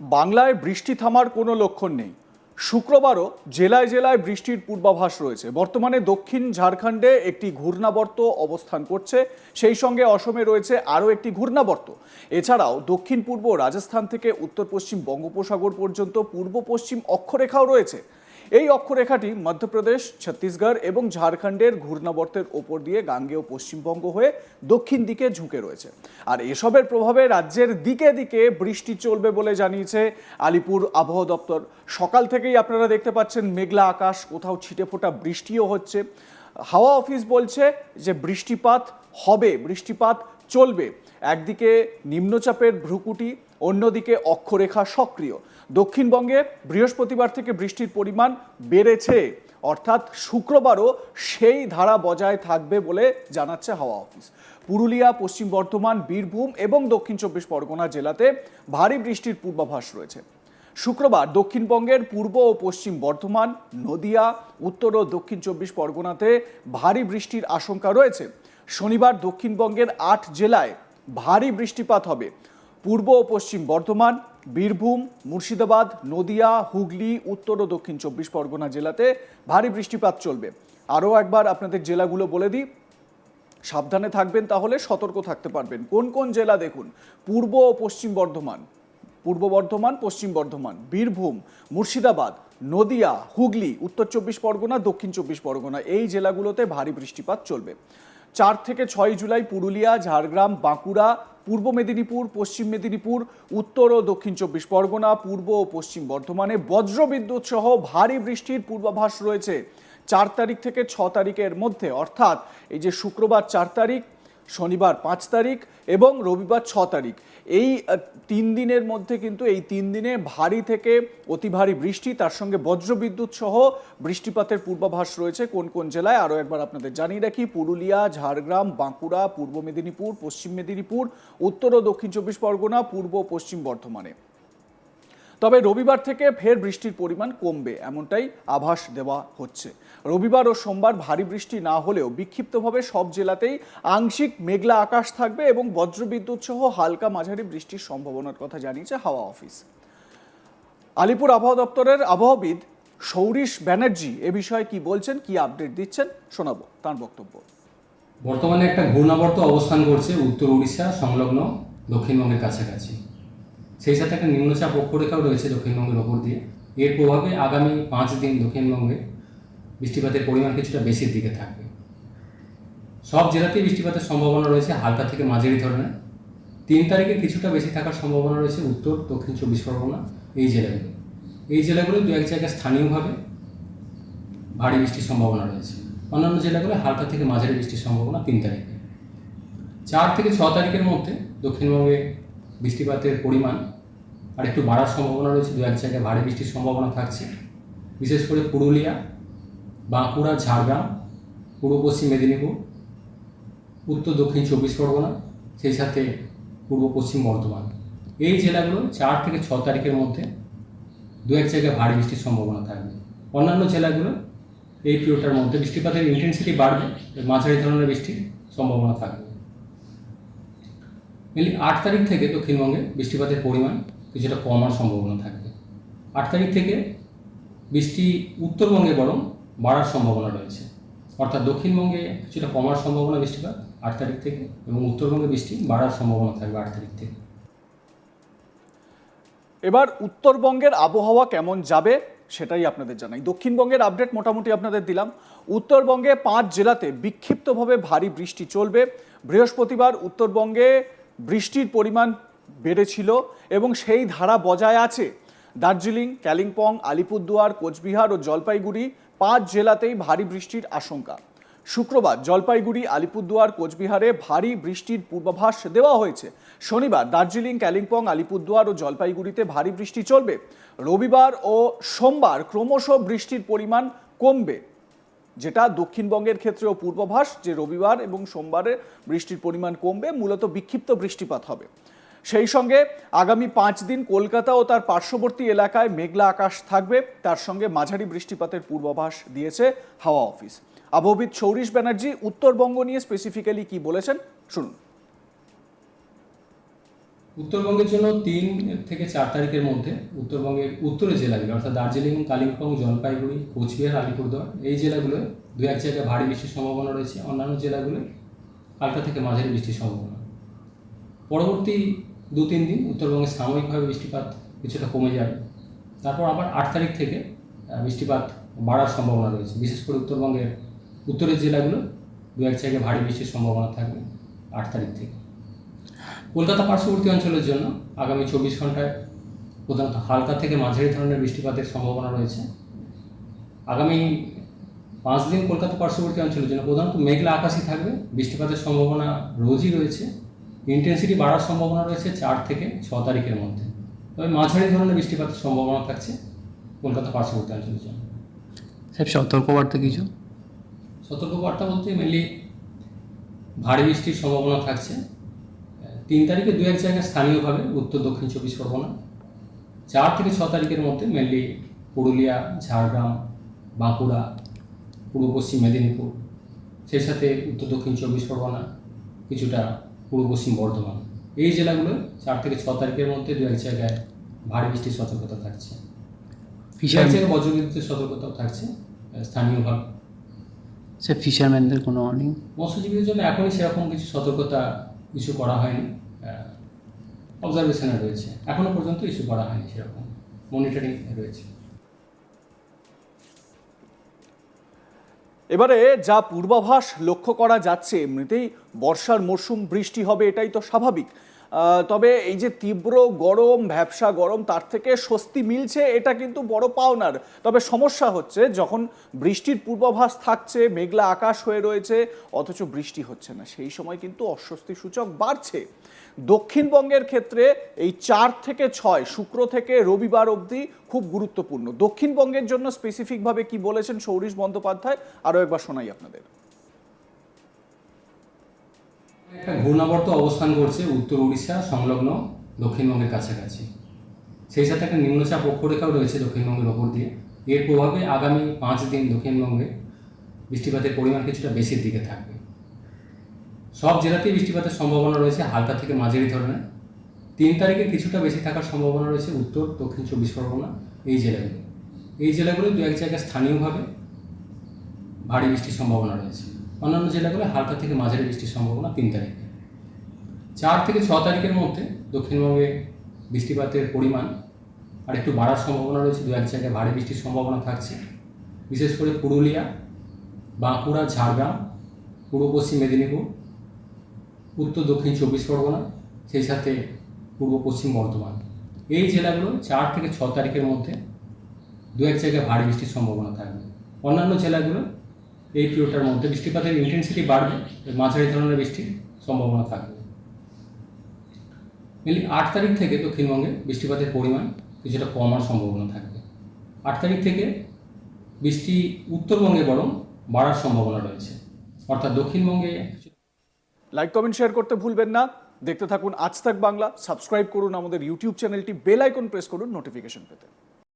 বাংলায় বৃষ্টি থামার কোনো লক্ষণ নেই। শুক্রবারও জেলায় জেলায় বৃষ্টির পূর্বাভাস রয়েছে। বর্তমানে দক্ষিণ ঝাড়খণ্ডে একটি ঘূর্ণাবর্ত অবস্থান করছে। সেই সঙ্গে অসমে রয়েছে আরও একটি ঘূর্ণাবর্ত। এছাড়াও দক্ষিণ পূর্ব রাজস্থান থেকে উত্তর পশ্চিম বঙ্গোপসাগর পর্যন্ত পূর্ব পশ্চিম অক্ষরেখাও রয়েছে। এই অক্ষরেখাটি মধ্যপ্রদেশ, ছত্তিশগড় এবং ঝাড়খণ্ডের ঘূর্ণাবর্তের ওপর দিয়ে গাঙ্গেয় পশ্চিমবঙ্গ হয়ে দক্ষিণ দিকে ঝুঁকে রয়েছে। আর এসবের প্রভাবে রাজ্যের দিকে দিকে বৃষ্টি চলবে বলে জানিয়েছে আলিপুর আবহাওয়া দপ্তর। সকাল থেকেই আপনারা দেখতে পাচ্ছেন মেঘলা আকাশ, কোথাও ছিটে ফোটা বৃষ্টিও হচ্ছে। হাওয়া অফিস বলছে যে বৃষ্টিপাত হবে, বৃষ্টিপাত চলবে। একদিকে নিম্নচাপের ভ্রুকুটি অন্যদিকে অক্ষরেখা সক্রিয়। দক্ষিণবঙ্গে বৃহস্পতিবার থেকে বৃষ্টির পরিমাণ বেড়েছে। অর্থাৎ শুক্রবারও সেই ধারা বজায় থাকবে বলে জানাচ্ছে হাওয়া অফিস। পুরুলিয়া, পশ্চিম বর্ধমান, বীরভূম এবং দক্ষিণ চব্বিশ পরগনা জেলাতে ভারী বৃষ্টির পূর্বাভাস রয়েছে। শুক্রবার দক্ষিণবঙ্গের পূর্ব ও পশ্চিম বর্ধমান, নদিয়া, উত্তর ও দক্ষিণ চব্বিশ পরগনাতে ভারী বৃষ্টির আশঙ্কা রয়েছে। শনিবার দক্ষিণবঙ্গের আট জেলায় ভারী বৃষ্টিপাত হবে। পূর্ব ও পশ্চিম বর্ধমান, বীরভূম, মুর্শিদাবাদ, নদিয়া, হুগলি, উত্তর ও দক্ষিণ চব্বিশ পরগনা জেলাতে ভারী বৃষ্টিপাত চলবে। আরও একবার আপনাদের জেলাগুলো বলে দিই। সাবধানে থাকবেন তাহলে সতর্ক থাকতে পারবেন। কোন কোন জেলা দেখুন? পূর্ব ও পশ্চিম বর্ধমান, পূর্ব বর্ধমান, পশ্চিম বর্ধমান, বীরভূম, মুর্শিদাবাদ, নদিয়া, হুগলি, উত্তর চব্বিশ পরগনা, দক্ষিণ চব্বিশ পরগনা এই জেলাগুলোতে ভারী বৃষ্টিপাত চলবে। চার থেকে ছয় জুলাই পুরুলিয়া, ঝাড়গ্রাম, বাঁকুড়া, পূর্ব মেদিনীপুর, পশ্চিম মেদিনীপুর, উত্তর ও দক্ষিণ চব্বিশ পরগনা, পূর্ব ও পশ্চিম বর্ধমানে বজ্রবিদ্যুৎ সহ ভারী বৃষ্টির পূর্বাভাস রয়েছে। চার তারিখ থেকে ছ তারিখের মধ্যে, অর্থাৎ এই যে শুক্রবার চার তারিখ শনিবার পাঁচ তারিখ এবং রবিবার ছ তারিখ। এই তিন দিনের মধ্যে কিন্তু এই তিন দিনে ভারী থেকে অতি ভারী বৃষ্টি, তার সঙ্গে বজ্রবিদ্যুৎ সহ বৃষ্টিপাতের পূর্বাভাস রয়েছে কোন কোন জেলায়। আরও একবার আপনাদের জানিয়ে রাখি, পুরুলিয়া, ঝাড়গ্রাম, বাঁকুড়া, পূর্ব মেদিনীপুর, পশ্চিম মেদিনীপুর, উত্তর ও দক্ষিণ চব্বিশ পরগনা, পূর্ব পশ্চিম বর্ধমানে। তবে রবিবার থেকে ফের বৃষ্টির পরিমাণ কমবে, এমনটাই আভাস দেওয়া হচ্ছে। রবিবার ও সোমবার ভারী বৃষ্টি না হলেও বিক্ষিপ্তভাবে সব জেলাতেই আংশিক মেঘলা আকাশ থাকবে এবং বজ্রবিদ্যুৎ সহ হালকা মাঝারি বৃষ্টির সম্ভাবনার কথা জানিয়েছে হাওয়া অফিস। আলিপুর আবহাওয়া দপ্তরের আবহাওয়াবিদ সৌরিশ ব্যানার্জি এ বিষয়ে কি বলছেন, কি আপডেট দিচ্ছেন শোনাবো তার বক্তব্য। বর্তমানে একটা ঘূর্ণাবর্ত অবস্থান করছে উত্তর উড়িষ্যা সংলগ্ন দক্ষিণবঙ্গের কাছাকাছি। সেই সাথে একটা নিম্নচাপ অক্ষরেখাও রয়েছে দক্ষিণবঙ্গের ওপর দিয়ে। এর প্রভাবে আগামী পাঁচ দিন দক্ষিণবঙ্গে বৃষ্টিপাতের পরিমাণ কিছুটা বেশির দিকে থাকবে। সব জেলাতেই বৃষ্টিপাতের সম্ভাবনা রয়েছে হালকা থেকে মাঝারি ধরনের। তিন তারিখে কিছুটা বেশি থাকার সম্ভাবনা রয়েছে উত্তর, দক্ষিণ চব্বিশ পরগনা এই জেলাগুলো। এই জেলাগুলো দু এক জায়গায় স্থানীয়ভাবে ভারী বৃষ্টির সম্ভাবনা রয়েছে। অন্যান্য জেলাগুলো হালকা থেকে মাঝারি বৃষ্টির সম্ভাবনা তিন তারিখে। চার থেকে ছ তারিখের মধ্যে দক্ষিণবঙ্গে বৃষ্টিপাতের পরিমাণ আর একটু বাড়ার সম্ভাবনা রয়েছে। দু এক জায়গায় ভারী বৃষ্টির সম্ভাবনা থাকছে। বিশেষ করে পুরুলিয়া বাঁকুড়া, ঝাড়গ্রাম, পূর্ব পশ্চিম মেদিনীপুর, উত্তর দক্ষিণ চব্বিশ পরগনা, সেই সাথে পূর্ব পশ্চিম বর্ধমান। এই জেলাগুলো চার থেকে ছ তারিখের মধ্যে দু এক জায়গায় ভারী বৃষ্টির সম্ভাবনা থাকবে। অন্যান্য জেলাগুলো এই পিরিয়ডটার মধ্যে বৃষ্টিপাতের ইন্টেন্সিটি বাড়বে মাঝারি ধরনের বৃষ্টির সম্ভাবনা থাকবে। মেনলি আট তারিখ থেকে দক্ষিণবঙ্গে বৃষ্টিপাতের পরিমাণ কিছুটা কমার সম্ভাবনা থাকবে। আট তারিখ থেকে বৃষ্টি উত্তরবঙ্গে বরং বাড়ার সম্ভাবনা রয়েছে। অর্থাৎ দক্ষিণবঙ্গে কিছুটা কমার সম্ভাবনা বৃষ্টিপাত আট তারিখ থেকে এবং উত্তরবঙ্গে বৃষ্টি বাড়ার সম্ভাবনা থাকবে আট তারিখ থেকে। এবার উত্তরবঙ্গের আবহাওয়া কেমন যাবে সেটাই আপনাদের জানাই। দক্ষিণবঙ্গের আপডেট মোটামুটি আপনাদের দিলাম। উত্তরবঙ্গে পাঁচ জেলাতে বিক্ষিপ্তভাবে ভারী বৃষ্টি চলবে। বৃহস্পতিবার উত্তরবঙ্গে বৃষ্টির পরিমাণ বেড়েছিল এবং সেই ধারা বজায় আছে। দার্জিলিং, কালিম্পং, আলিপুরদুয়ার, কোচবিহার ও জলপাইগুড়ি পাঁচ জেলাতেই ভারী বৃষ্টির আশঙ্কা। শুক্রবার জলপাইগুড়ি, আলিপুরদুয়ার, কোচবিহারে ভারী বৃষ্টির পূর্বাভাস দেওয়া হয়েছে। শনিবার দার্জিলিং, কালিম্পং, আলিপুরদুয়ার ও জলপাইগুড়িতে ভারী বৃষ্টি চলবে। রবিবার ও সোমবার ক্রমশ বৃষ্টির পরিমাণ কমবে, যেটা দক্ষিণবঙ্গের ক্ষেত্রেও পূর্বাভাস যে রবিবার এবং সোমবারে বৃষ্টির পরিমাণ কমবে, মূলত বিক্ষিপ্ত বৃষ্টিপাত হবে। সেই সঙ্গে আগামী পাঁচ দিন কলকাতা ও তার পার্শ্ববর্তী এলাকায় মেঘলা আকাশ থাকবে। তার সঙ্গে মাঝারি বৃষ্টিপাতের পূর্বাভাস দিয়েছে হাওয়া অফিস। আবহবিদ সৌরিশ ব্যানার্জি উত্তরবঙ্গ নিয়ে স্পেসিফিক্যালি কি বলেছেন? শুনুন। উত্তরবঙ্গের জন্য তিন থেকে চার তারিখের মধ্যে উত্তরবঙ্গের উত্তরের জেলাগুলো, অর্থাৎ দার্জিলিং, কালিম্পং, জলপাইগুড়ি, কোচবিহার, আলিপুরদুয়ার, এই জেলাগুলোয় দু এক জায়গায় ভারী বৃষ্টির সম্ভাবনা রয়েছে। অন্যান্য জেলাগুলোয় হালকা থেকে মাঝারি বৃষ্টির সম্ভাবনা। পরবর্তী দু তিন দিন উত্তরবঙ্গে সাময়িকভাবে বৃষ্টিপাত কিছুটা কমে যাবে। তারপর আবার আট তারিখ থেকে বৃষ্টিপাত বাড়ার সম্ভাবনা রয়েছে। বিশেষ করে উত্তরবঙ্গের উত্তরের জেলাগুলো দু এক জায়গায় ভারী বৃষ্টির সম্ভাবনা থাকবে আট তারিখ থেকে। কলকাতা পার্শ্ববর্তী অঞ্চলের জন্য আগামী চব্বিশ ঘন্টায় প্রধানত হালকা থেকে মাঝারি ধরনের বৃষ্টিপাতের সম্ভাবনা রয়েছে। আগামী পাঁচ দিন কলকাতা পার্শ্ববর্তী অঞ্চলের জন্য প্রধানত মেঘলা আকাশই থাকবে। বৃষ্টিপাতের সম্ভাবনা রোজই রয়েছে। ইন্টেন্সিটি বাড়ার সম্ভাবনা রয়েছে চার থেকে ছ তারিখের মধ্যে। তবে মাঝারি ধরনের বৃষ্টিপাতের সম্ভাবনা থাকছে কলকাতা পার্শ্ববর্তী অঞ্চলের জন্য। সতর্কবার্তা কিছু? সতর্কবার্তা বলতে মেনলি ভারী বৃষ্টির সম্ভাবনা থাকছে। তিন তারিখে দু এক জায়গায় স্থানীয়ভাবে উত্তর দক্ষিণ চব্বিশ পরগনা। চার থেকে ছ তারিখের মধ্যে মেনলি পুরুলিয়া ঝাড়গ্রাম বাঁকুড়া পূর্ব পশ্চিম মেদিনীপুর সেই সাথে উত্তর দক্ষিণ চব্বিশ পরগনা কিছুটা পূর্ব পশ্চিম বর্ধমান। এই জেলাগুলো চার থেকে ছ তারিখের মধ্যে দু এক জায়গায় ভারী বৃষ্টির সতর্কতা থাকছে। দু ফিশার জায়গায় বজ্রবিদ্যুতের সতর্কতাও থাকছে স্থানীয়ভাবে স্যার ফিশারম্যানদের কোনো ওয়ার্নিং মৎস্যজীবীদের জন্য এখনই সেরকম কিছু সতর্কতা ইস্যু করা হয়নি। অবজারভেশনে রয়েছে। এখনও পর্যন্ত ইস্যু করা হয়নি সেরকম। মনিটরিং রয়েছে। এবারে যা পূর্বাভাস লক্ষ্য করা যাচ্ছে এমনিতেই বর্ষার মরশুম বৃষ্টি হবে এটাই তো স্বাভাবিক। তবে এই যে তীব্র গরম, ভ্যাবসা গরম, তার থেকে স্বস্তি মিলছে, এটা কিন্তু বড় পাওনার। তবে সমস্যা হচ্ছে, যখন বৃষ্টির পূর্বাভাস থাকছে, মেঘলা আকাশ হয়ে রয়েছে, অথচ বৃষ্টি হচ্ছে না, সেই সময় কিন্তু অস্বস্তি সূচক বাড়ছে। দক্ষিণবঙ্গের ক্ষেত্রে এই চার থেকে ছয়, শুক্র থেকে রবিবার অবধি খুব গুরুত্বপূর্ণ। দক্ষিণবঙ্গের জন্য স্পেসিফিকভাবে কি বলেছেন সৌরিশ বন্দ্যোপাধ্যায়? আরও একবার শোনাই আপনাদের। একটা ঘূর্ণাবর্ত অবস্থান করছে উত্তর উড়িষ্যা, সংলগ্ন দক্ষিণবঙ্গের কাছাকাছি। সেই সাথে একটা নিম্নচাপ অক্ষরেখাও রয়েছে দক্ষিণবঙ্গের ওপর দিয়ে। এর প্রভাবে আগামী পাঁচ দিন দক্ষিণবঙ্গে বৃষ্টিপাতের পরিমাণ কিছুটা বেশির দিকে থাকবে। সব জেলাতেই বৃষ্টিপাতের সম্ভাবনা রয়েছে হালকা থেকে মাঝারি ধরনের। তিন তারিখে কিছুটা বেশি থাকার সম্ভাবনা রয়েছে উত্তর, দক্ষিণ চব্বিশ পরগনা এই জেলাগুলো। এই জেলাগুলো দু এক জায়গায় স্থানীয়ভাবে ভারী বৃষ্টির সম্ভাবনা রয়েছে। অন্যান্য জেলাগুলো হালকা থেকে মাঝারি বৃষ্টির সম্ভাবনা তিন তারিখে। চার থেকে ছ তারিখের মধ্যে দক্ষিণবঙ্গে বৃষ্টিপাতের পরিমাণ আর একটু বাড়ার সম্ভাবনা রয়েছে দু এক জায়গায় ভারী বৃষ্টির সম্ভাবনা থাকছে। বিশেষ করে পুরুলিয়া, বাঁকুড়া, ঝাড়গ্রাম, পূর্ব পশ্চিম মেদিনীপুর, উত্তর দক্ষিণ চব্বিশ পরগনা, সেই সাথে পূর্ব পশ্চিম বর্ধমান। এই জেলাগুলো চার থেকে ছ তারিখের মধ্যে দু এক জায়গায় ভারী বৃষ্টির সম্ভাবনা থাকবে। অন্যান্য জেলাগুলো এই পিরিয়ডটার মধ্যে বৃষ্টিপাতের ইন্টেন্সিটি বাড়বে মাঝারি ধরনের বৃষ্টির সম্ভাবনা থাকবে। মেনলি আট তারিখ থেকে দক্ষিণবঙ্গে বৃষ্টিপাতের পরিমাণ কিছুটা কমার সম্ভাবনা থাকবে। আট তারিখ থেকে বৃষ্টি উত্তরবঙ্গে বরং বাড়ার সম্ভাবনা রয়েছে। অর্থাৎ দক্ষিণবঙ্গে লাইক কমেন্ট শেয়ার করতে ভুলবেন না। দেখতে থাকুন আজ তাক বাংলা। সাবস্ক্রাইব করুন আমাদের ইউটিউব চ্যানেলটি বেল আইকন প্রেস করুন নোটিফিকেশন পেতে।